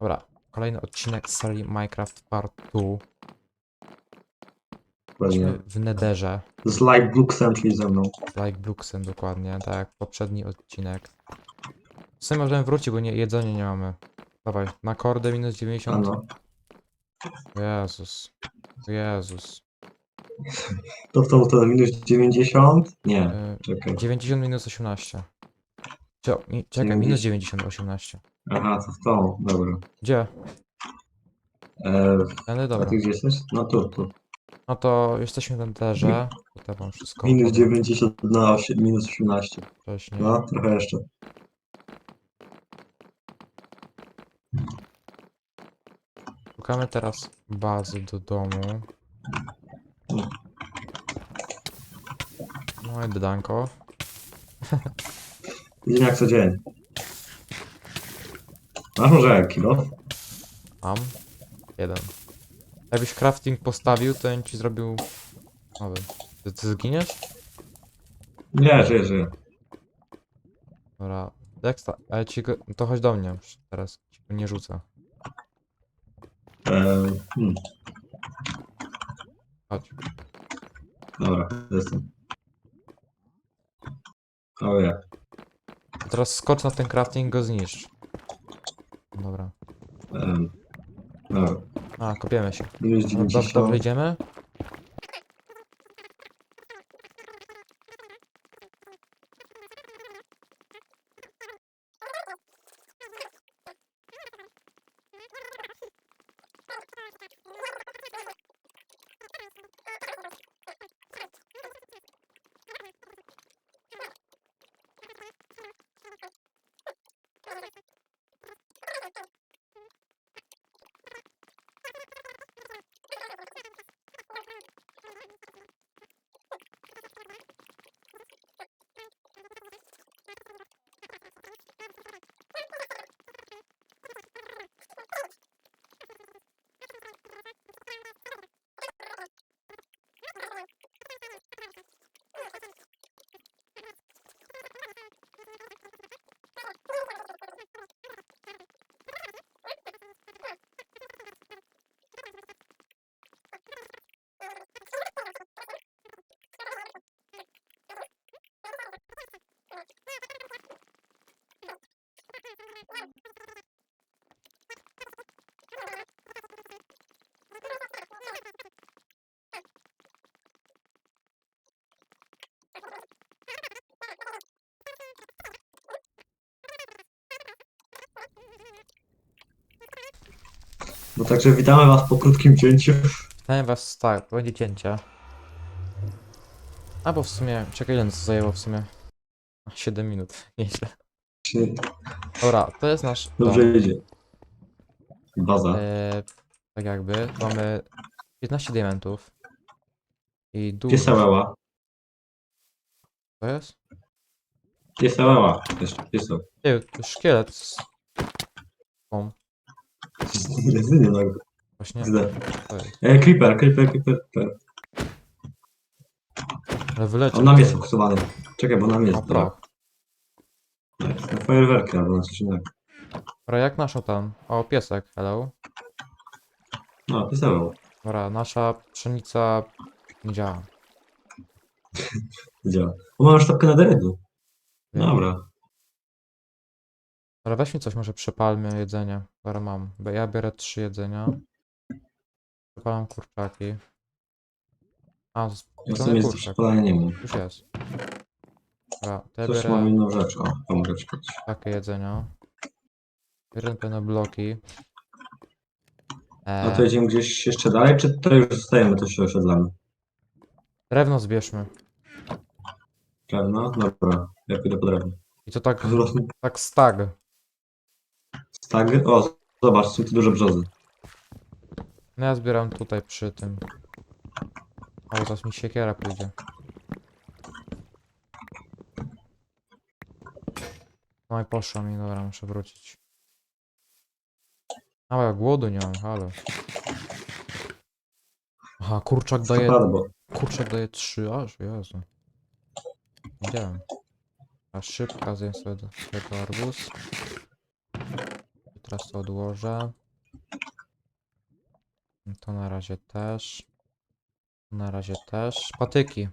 Dobra, kolejny odcinek z serii Minecraft Part 2. Dokładnie. Jesteśmy w Netherze, Z Light Bluxem, czyli ze mną. like Bluxem dokładnie, tak jak poprzedni odcinek. W sumie możemy wrócić, bo nie, jedzenia nie mamy. Dawaj, na kordę minus 90. Ano. Jezus. Jezus. To tą to minus 90? Nie, Y, czekaj. 90 minus 18. Cio, mi, czekaj, minus 90, 18. Aha, to w tą, dobra. Gdzie? E, Tędy, a dobra. ty gdzie jesteś? No tu, tu. No to jesteśmy w Netherze. Tutaj wszystko Minus opowiem 90 na osie- minus 18. wcześniej. No, trochę jeszcze. Szukamy teraz bazy do domu. No i dodanko. Dzień jak co dzień. Masz może kilo? Mam. Jeden. Jakbyś crafting postawił, to bym ci zrobił nowy. Ty, ty zginiesz? Nie, żyję, żyję. Dobra. Dexta, ale ci go... To chodź do mnie. Teraz ci go nie rzucę. E, hmm, Chodź. dobra, jestem. O ja. A teraz skocz na ten crafting i go zniszcz. Dobra. A, kopiemy się. Dobrze, 90. dobrze idziemy? No także witamy was po krótkim cięciu. Pytałem was tak, to będzie cięcie. Albo w sumie, czekaj ile nas zajęło w sumie? 7 minut, nieźle. Dobra, to jest nasz dom. Dobrze idzie. Baza. E, tak jakby, mamy 15 diamentów. I dużo... Piesełała. To jest? Piesełała. Jeszcze pieseł. Nie, to szkielet Jedynie no. właśnie, Zde. E, creeper, creeper, creeper, creeper. Ale wyleciał. On nam jest fokusowany. Czekaj, bo nam O, jest. proch. Na fajerwerki albo na coś innego. Dobra, jak nasza tam? O, piesek, hello. No, piesełał. Dobra, nasza pszenica nie działa. Działa. O, mamy sztabkę na deredu. Wiem. Dobra. Ale weźmy coś, może przepalmy jedzenie. Dobra, mam. Bo ja biorę trzy jedzenia. Przepalam kurczaki. A, spieczony jest kurczak. mam. Już jest. Dobra, to ja Też biorę mam inną rzecz. O, to mogę czekać. takie jedzenia. Biorę pewne bloki. A E, to jedziemy gdzieś jeszcze dalej, czy to już zostajemy, to się osiedlamy? drewno zbierzmy. Drewno? Dobra. Ja pójdę po drewno. I to tak, tak stag. Stag. O, zobacz, są tu duże brzozy. No ja zbieram tutaj przy tym. O, zaraz mi siekiera pójdzie. No i poszło mi, dobra, muszę wrócić. A ja głodu nie mam, halo. Aha, kurczak daje, bo kurczak daje 3 aż, Jezu. Widziałem. A szybka zjem sobie do tego arbuz. Teraz to odłożę. To na razie też. Na razie też. Patyki.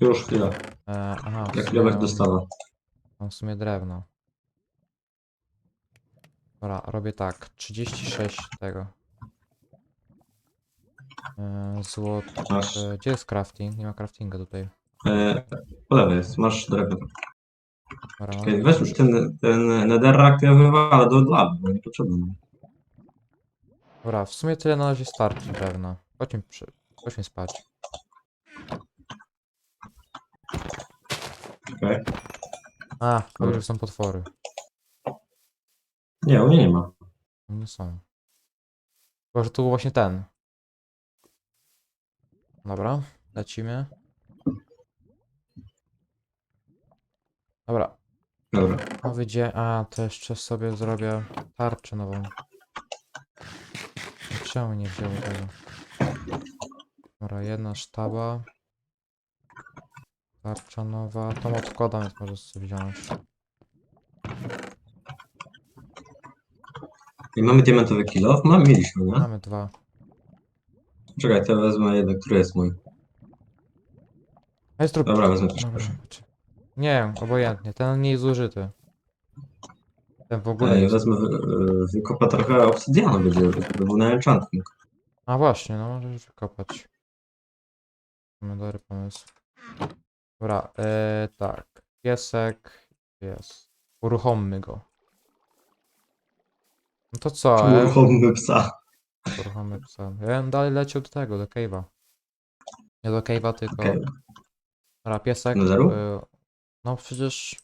Już chwilę. E, aha, Jak Lewek dostawa. Mam w sumie drewno. Dobra, robię tak. 36 tego. E. Masz. E, gdzie jest crafting? Nie ma craftinga tutaj. E, po lewej jest, masz drewno. Mam weź już ten, ten netherrack, to ja wywalę do lawy, bo nie potrzebny. Dobra, w sumie tyle na razie starczy drewna. Chodźmy, przy... Chodźmy spać. Okej. A, to Dobra. już są potwory. Nie, u mnie nie ma. Nie są. Chyba, że tu był właśnie ten. Dobra, lecimy. Dobra, Dobra. wyjdzie. A, to jeszcze sobie zrobię tarczę nową. Czemu nie wzięło tego? Dobra, jedna sztaba. Tarcza nowa. Tą odkładam, więc możesz sobie wziąć. I mamy diamentowy kilo? Mam, mieliśmy, nie? Mamy dwa. Czekaj, to wezmę jeden, który jest mój. Jest trup. Dobra, wezmę też Dobra, proszę. Nie obojętnie. Ten nie jest zużyty. Ten w ogóle Ej, jest. wezmę, wy, y, wykopa trochę obsydianu będzie, to był na enchantment. A właśnie, no możesz wykopać. Mamy dobry pomysł. Dobra, e, tak. Piesek jest. Uruchommy go. No to co? E, Uruchommy psa. uruchommy psa. Ja bym dalej leciał do tego, do cave'a. Nie do cave'a, tylko. Okej. Dobra, piesek. Do zeru? e, no przecież.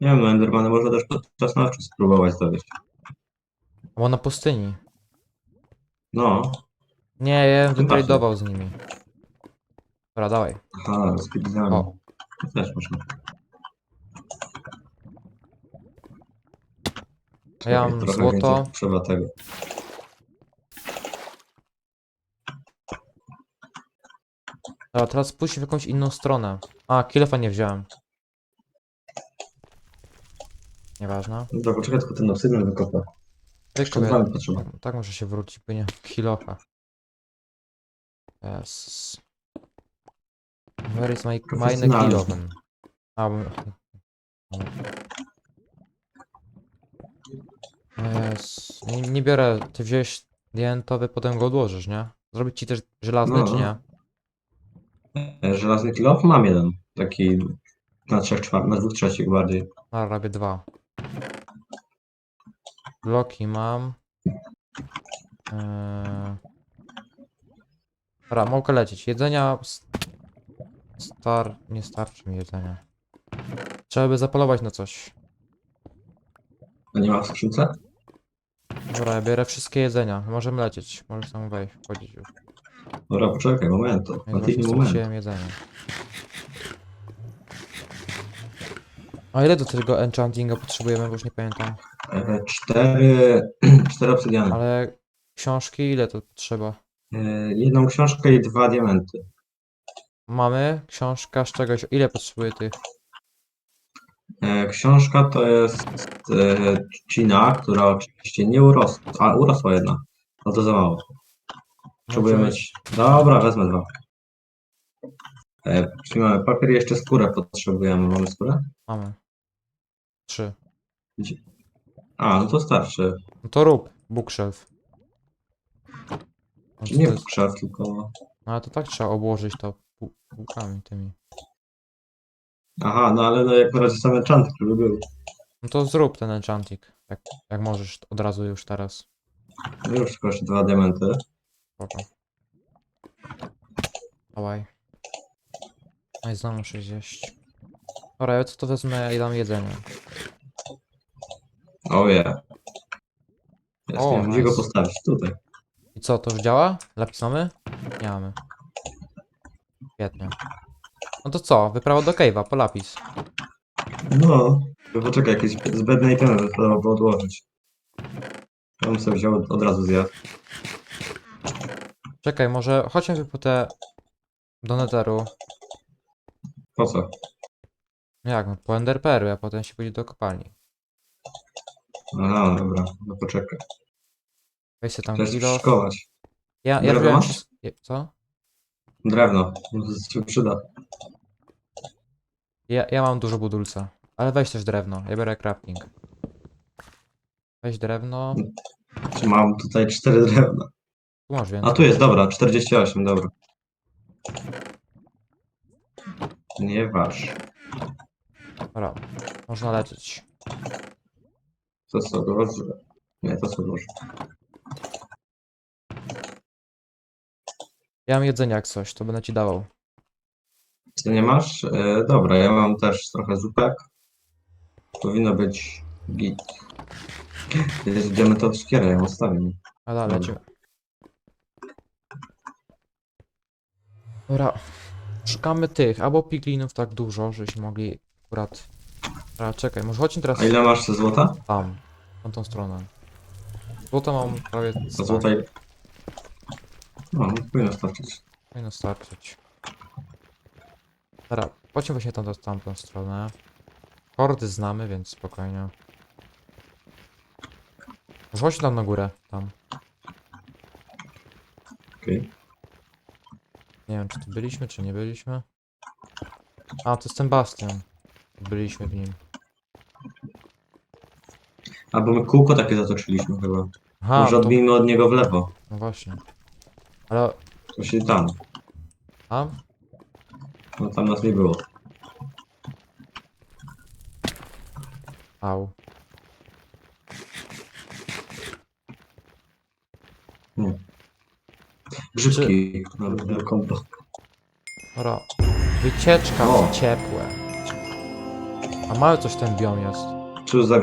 Nie wiem, no Endermana można też podczas noczu spróbować dowieść. Bo na pustyni. No, Nie, ja bym wytradował z nimi. Dobra, dawaj. aha, speedrun. O, To też można. A ja mam trochę złoto. Trzeba tego. Dobra, teraz pójdź w jakąś inną stronę. A, kilofa nie wziąłem. Nieważne. Dobra, poczekaj, tylko ten obsydian wykopę. Jeszcze Tylko dwa mi potrzeba. tak, tak może się wrócić, bo nie kilofa. Yes. Where is my Profesjonalny. kilofen? A. Yes. Nie, nie biorę, ty wziąłeś diamentowy, potem go odłożysz, nie? Zrobić ci też żelazny, No. czy nie? Żelazny kilof mam jeden. Taki na trzech czwart, na dwóch trzecich bardziej. A, robię dwa. Bloki mam. Eee... Dobra, mogę lecieć. Jedzenia... s- Star... Nie starczy mi jedzenia. Trzeba by zapolować na coś. A nie ma w skrzynce? Dobra, ja biorę wszystkie jedzenia. Możemy lecieć. Możesz tam wejść, wchodzić już. Dobra, poczekaj, moment. Ja tydzień moment. straciłem jedzenie. A ile do tego enchantinga potrzebujemy, bo już nie pamiętam. E, Cztery, cztery obsydiany. Ale książki ile to trzeba? E, Jedną książkę i dwa diamenty. Mamy książka z czegoś. Ile potrzebuję tych? E, Książka to jest e, trzcina, która oczywiście nie urosła. A, urosła jedna. No to za mało. Możemy- mieć. Dobra, wezmę dwa. E, czyli mamy papier i jeszcze skórę potrzebujemy. Mamy skórę? Mamy. Trzy. A, no to starczy. No to rób bookshelf. No, Czy to nie jest- krzew, tylko. no ale to tak trzeba obłożyć to pół- półkami tymi. Aha, no ale no jak na razie sam enchant, który był. No to zrób ten enchanting. Jak, jak możesz od razu już teraz. No już tylko jeszcze dwa diamenty. Spoko. Dawaj. No i znowu muszę zjeść. Dobra, ja co to wezmę i dam jedzenie. Oje. Jest, O, nie wiem, gdzie go postawić? Tutaj. I co, to już działa? Lapis mamy? Nie mamy. Świetnie. No to co? Wyprawa do cave'a, po lapis. No. To Poczekaj, jakieś zbędne itemy wypadałoby odłożyć. Ja bym sobie wziął od razu zjadł. Czekaj, może chodźmy po te do netheru. Po co? No Jak, no po enderperu, a potem się pójdzie do kopalni. Aha, dobra, no poczekaj. Weź sobie tam kilo. szkołać. Ja, ja Drewno wziąłem... masz? je- Co? Drewno, to się przyda. Ja, ja mam dużo budulca. Ale weź też drewno, ja biorę crafting. Weź drewno. Mam tutaj cztery drewna? Tu masz więcej. A tu jest, dobra, 48, dobra. Nie waż. Dobra, można lecieć. To co, dobrze? Nie, to co dobrze. Ja mam jedzenie jak coś, to będę ci dawał. Ty nie masz? E, dobra, ja mam też trochę zupek. Powinno być git. Jest diamentowa szkiera, ja ustawię. A dalej Dobra. lecimy. Dobra. Szukamy tych, albo piglinów tak dużo, żeśmy mogli akurat... A czekaj, może chodźmy teraz A ile masz ze złota? tam, na tą stronę. Złota mam prawie Za stan. złota i... No, powinno starczyć. Powinno starczyć. Dobra, chodźmy właśnie tam, tamtą stronę. Kordy znamy, więc spokojnie. Może chodźmy tam na górę, tam. Okej. Nie wiem, czy tu byliśmy, czy nie byliśmy. A, to jest ten bastion. Byliśmy w nim. Albo my kółko takie zatoczyliśmy chyba. Aha, Może to... odbijmy od niego w lewo. No właśnie. Ale... To się tam. A? No tam nas nie było. Au. Grzybki. No, no, kombo. Dobra. Wycieczka O. w ciepłe. A mały coś ten biom jest. Cóż za.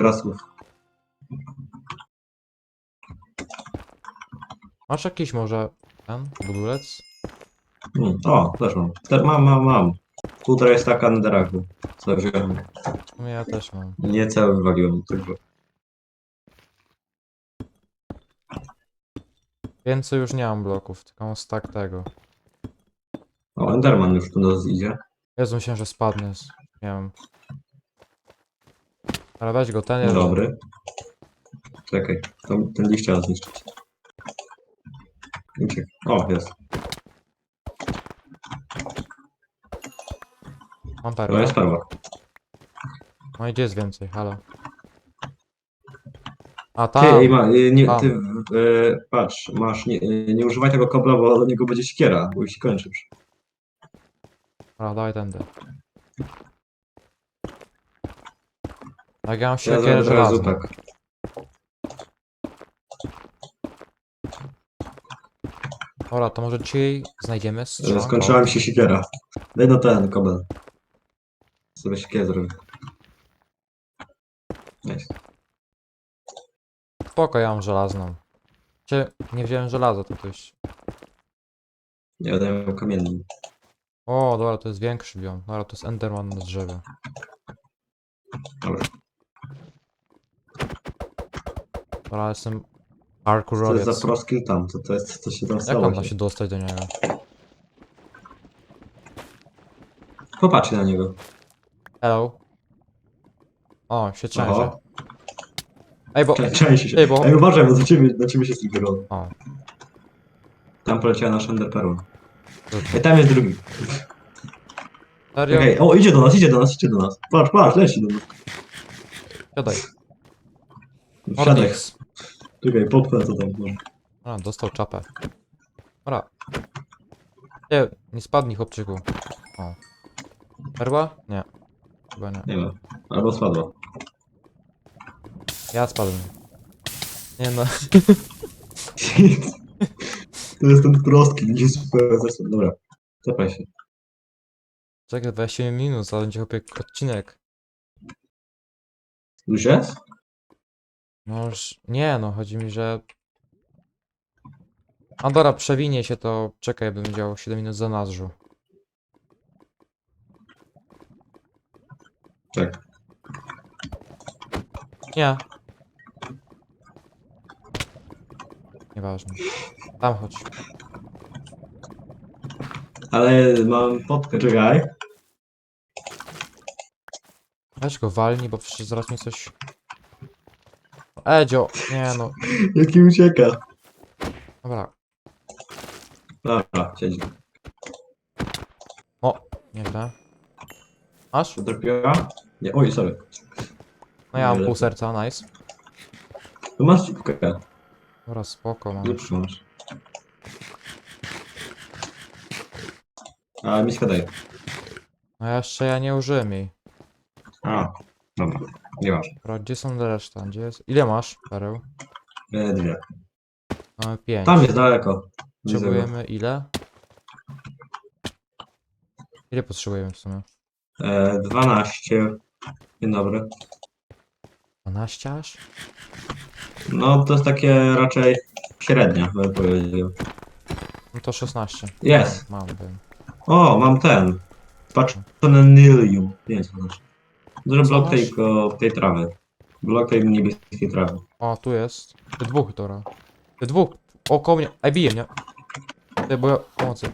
Masz jakiś może ten budulec? Hmm. O, też mam. Te, mam, mam, mam. Półtora jest taka netherraku. Co wziąłem. Sumie ja też mam. Nie cały wywaliłem tylko. Więcej już nie mam bloków, tylko mam stack tego. O, Enderman już tu nas idzie. Jezu, myślałem, że spadnie. z- Nie wiem. Ale weź go, ten jest. Dobry. Czekaj, tam, ten liść trzeba zniszczyć. Uciek. O, jest. Mam To perłę. jest perła. No i gdzie jest więcej? Halo. A Ty, tam. y, nie, ty, y, patrz, masz, nie, y, nie używaj tego kobla, bo do niego będzie siekiera, bo już się kończy. już. Dobra, dawaj tędy. Jak ja mam Ja siekierę zaraz żelazną. zupek. Dobra, to może dzisiaj znajdziemy strzał. Skończyła mi się siekiera. Daj no ten kobel. Sobie siekierę zrobię. Nice. Spoko, ja mam żelazną. Cię nie wziąłem żelaza, to coś. Ja daję kamienny. O, dobra, to jest większy biom. Dobra, to jest Enderman na drzewie. Dobra. Dobra, jestem to jest za pro skill tam? Co to jest, co się tam Jak stało? mam się dostać do niego? Popatrzcie na niego. Hello? O, się. Oho. Ej, bo... Części się. Ej, bo- Ej, uważaj, bo do ciebie, do ciebie się tym O, Tam poleciała nasza enderperła. trudno. Ej, tam jest drugi. Serio? Okej, o, idzie do nas, idzie do nas, idzie do nas. Patrz, patrz, leci do nas. Siadaj. Wsiadaj. Mornix. Czekaj, popchnę to tam. może. A, dostał czapę. Dobra. Nie, nie spadnij, chłopczyku. O. Perła? Nie. Chyba nie. Nie ma. Albo spadła. Ja spadłem. Nie no. to jest ten prostki, gdzie super. Dobra, zapaj się. Czekaj, 27 minut, ale będzie chłopie odcinek. Już jest? No już... Nie no, chodzi mi, że... A dobra, przewinie się to... Czekaj, bym działał 7 minut za nazżu. Tak. Nie. Nieważne. Tam chodź. Ale mam podkę, czekaj. Weź go walni, bo przecież zaraz mi coś... Edzio! Nie no. Jaki ucieka. Dobra. Dobra, siedzi. O! Nieźle. Masz? Potrafiła? Nie, oj, sorry. No ja mam pół serca, nice. Tu masz cipkę. Dobra, spoko, mam. Już masz. A, miska daj. No jeszcze ja nie użyłem jej. A, dobra. Nie masz. Dobra, gdzie są reszta? Gdzie jest? Ile masz, pereł? E, dwie. Mamy pięć. Tam jest daleko. Widzę go. Potrzebujemy ile? Ile potrzebujemy w sumie? E, 12. Dzień dobry. 12 aż? No, to jest takie raczej średnia, bym powiedział. No to 16. Jest. Mam, wiem. O, mam ten. Patronilium. Nie wiem co to znaczy. Duży Co blok masz? tej, ko- tej trawy. Blok tej niebieskiej trawy. O, tu jest. Ty dwóch, Dora. Ty dwóch. O, koło mnie. Ej, bije mnie. Ty, bo ja... Pomocy.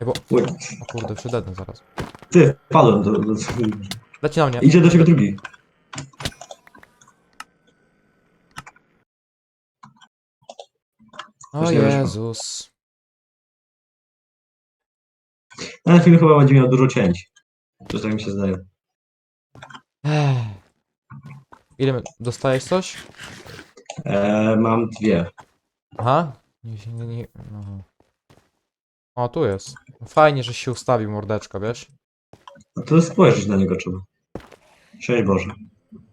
Ej, bo... Uj, O kurde, przydednę zaraz. ty, wpadłem do, do... Leci na mnie. Idzie do ciebie drugi. O. Jezus. Ten film chyba będzie miał dużo cięć. To tak mi się zdaje. Ech. Ile my... Dostajesz coś? E, mam dwie. Aha. Nie, nie, nie, aha. O, tu jest. Fajnie, że się ustawił mordeczko, wiesz? No to spojrzeć na niego trzeba. Cześć Boże.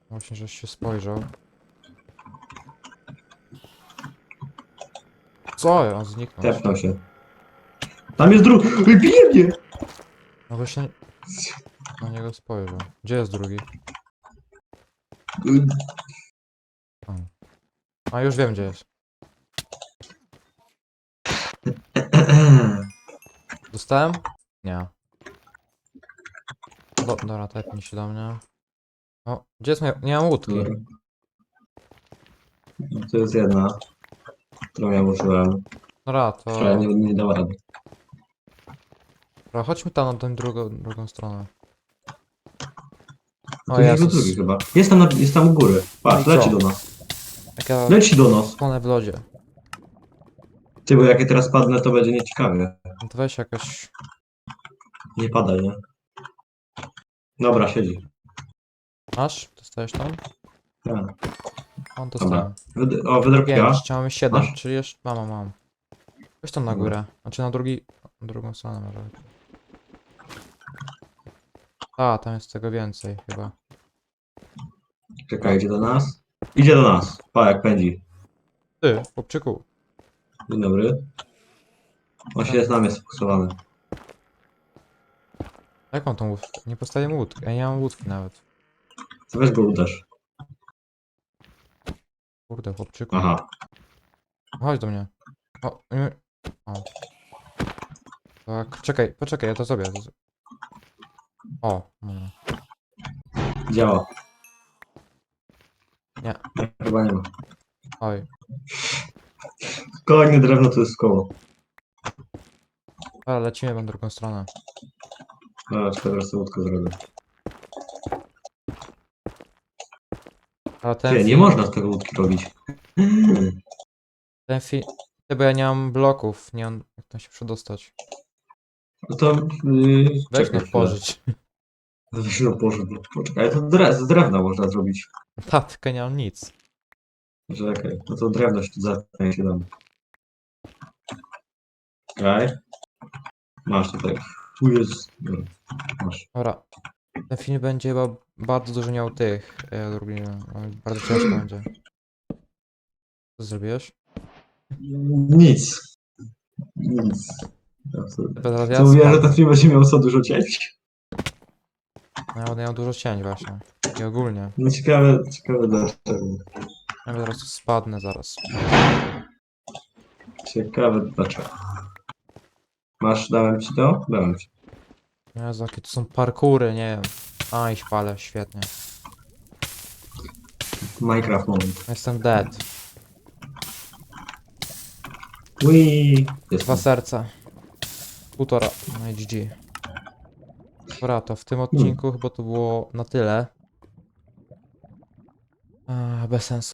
Właśnie, żeś się spojrzał. Co? On zniknął. Tepnął się. Tam jest drugi. Bije mnie! No właśnie na niego spojrzał. Gdzie jest drugi? A już wiem gdzie jest. Dostałem? Nie. Do, dobra, tepnij się do mnie. O, gdzie jest moja... Nie mam łódki. To jest jedna, którą ja użyłem. Dobra, Która to... nie, nie dała rady. Dobra, chodźmy tam na tę drugą, drugą stronę. O To jest Jezus. drugi chyba. Jest tam, na, jest tam u góry. Patrz, No i leci co? do nas. Jak ja Leci do nas. skonę w lodzie. Ty, bo jak ja teraz padnę, to będzie nieciekawie. No to weź jakoś... Nie padaj, nie? Dobra, siedzi. Masz? Dostajesz tam? Tak. On dostałem. Wyd o, wydropiła. Pięć, mamy siedem, Masz? czyli jeszcze... Mam, mam. Weź tam na Dobra. górę. Znaczy na drugi... Na drugą stronę może. A, tam jest tego więcej chyba. Czekaj, idzie do nas. Idzie do nas. Pa, jak pędzi. Ty, chłopczyku. Dzień dobry. On się jest na mnie sfokusowany. Jak mam tą łódkę? Nie postawię mu łódki. Ja nie mam łódki nawet. To weź go uderz. Kurde, chłopczyku. Aha. Chodź do mnie. O, nie... o. Tak, czekaj, poczekaj, ja to zrobię. To... O, dobra. Działa. Nie. Chyba nie ma. oj. Kolejne drewno to jest koło. Dobra, lecimy w drugą stronę. Dobra, teraz sobie łódkę zrobię. Ale ten Nie, nie film, można z tego łódki robić. ten film... Bo ja nie mam bloków, nie mam jak tam się przedostać. No to... Yy, Weź czekaj no chwilę. pożyć. Weź no pożyć. Poczekaj, to dre z drewna można zrobić. Tatkę nie mam nic. Czekaj, no to drewno się zatnie się dam. Czekaj. Masz tutaj. Tu jest... Dobra, Masz. Dobra. Ten film będzie chyba bardzo dużo miał tych. No, bardzo ciężko będzie. Co zrobiłeś? Nic. Nic. Absolutnie. Mówiłem, że ten film będzie miał co dużo cięć? No będę miał dużo cień właśnie. I ogólnie. No ciekawe, ciekawe dlaczego. Ja tu spadnę zaraz. Ciekawe dlaczego. Masz, dałem ci to? Dałem ci. Jezu, jakie to są parkury, nie wiem. A, i śpalę, świetnie. Minecraft moment. Jestem dead. Jest Dwa serca. Półtora. No i GG. Dobra, to w tym odcinku chyba to było na tyle. Eee, bez sensu.